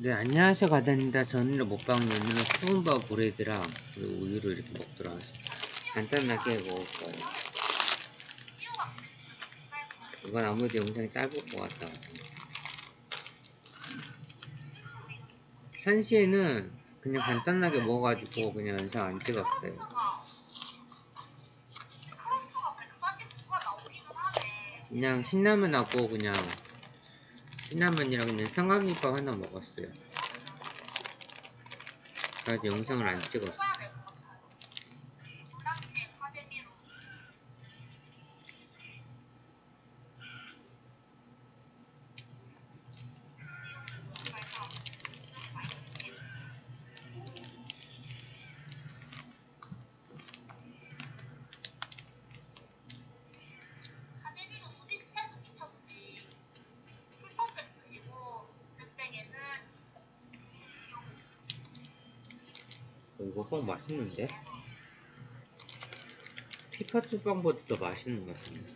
네, 안녕하세요, 가단입니다. 저는 먹방은 오늘은 수분바 브레드랑 그리고 우유를 이렇게 먹도록 하겠습니다. 간단하게 먹을 거예요. 이건 아무래도 영상이 짧을 것 같다. 한시에는 그냥 간단하게 먹어가지고 그냥 영상 안 찍었어요. 그냥 신라면하고 그냥 신라면이랑 그냥 삼각김밥 하나 먹었어요. 그래서 영상을 안 찍었어. 이거 빵 맛있는데? 피카츄 빵보다 더 맛있는 것 같은데.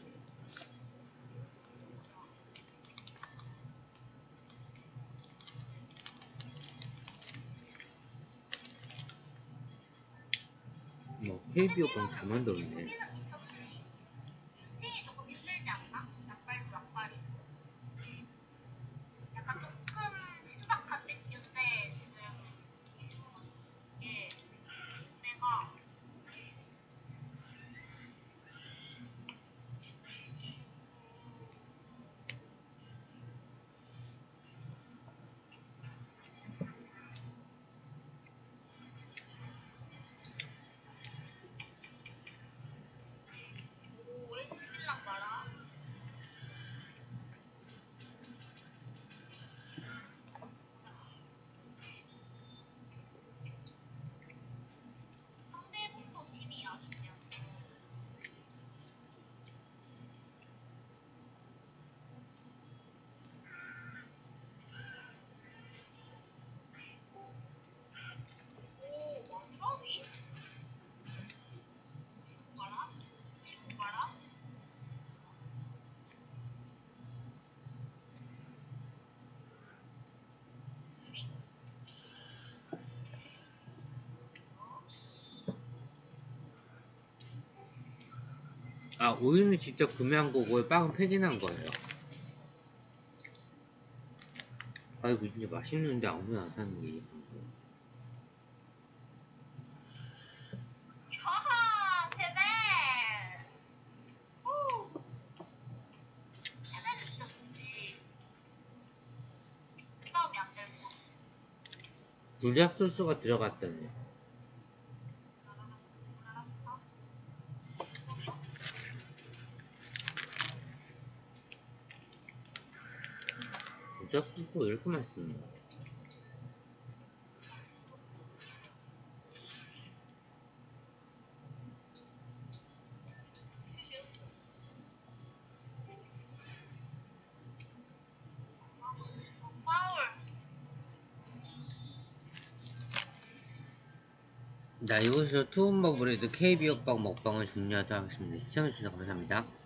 뭐, KBO 빵다 만들었네. 수비는 미쳤지. 슈팅이 조금 힘들지 않나? 약발도 약발이고. 약간 조금 신박한 메뉴인데 지금 이게 내가 오왜 시빌랑 봐라. 상대분도 팀이 아주 그냥 오 마지막이? 지금 봐라 지금 봐라 수비 아, 우유는 직접 구매한 거고, 빵은 팩인한 거예요. 아, 이거 진짜 맛있는데 아무나 안 사는 게 불닭 소스가 들어갔다네. 알았어 소리요? 왜 이렇게 파울 자, 이곳에서 투움버 브레드 KBO 빵 먹방을 종료하도록 하겠습니다. 시청해주셔서 감사합니다.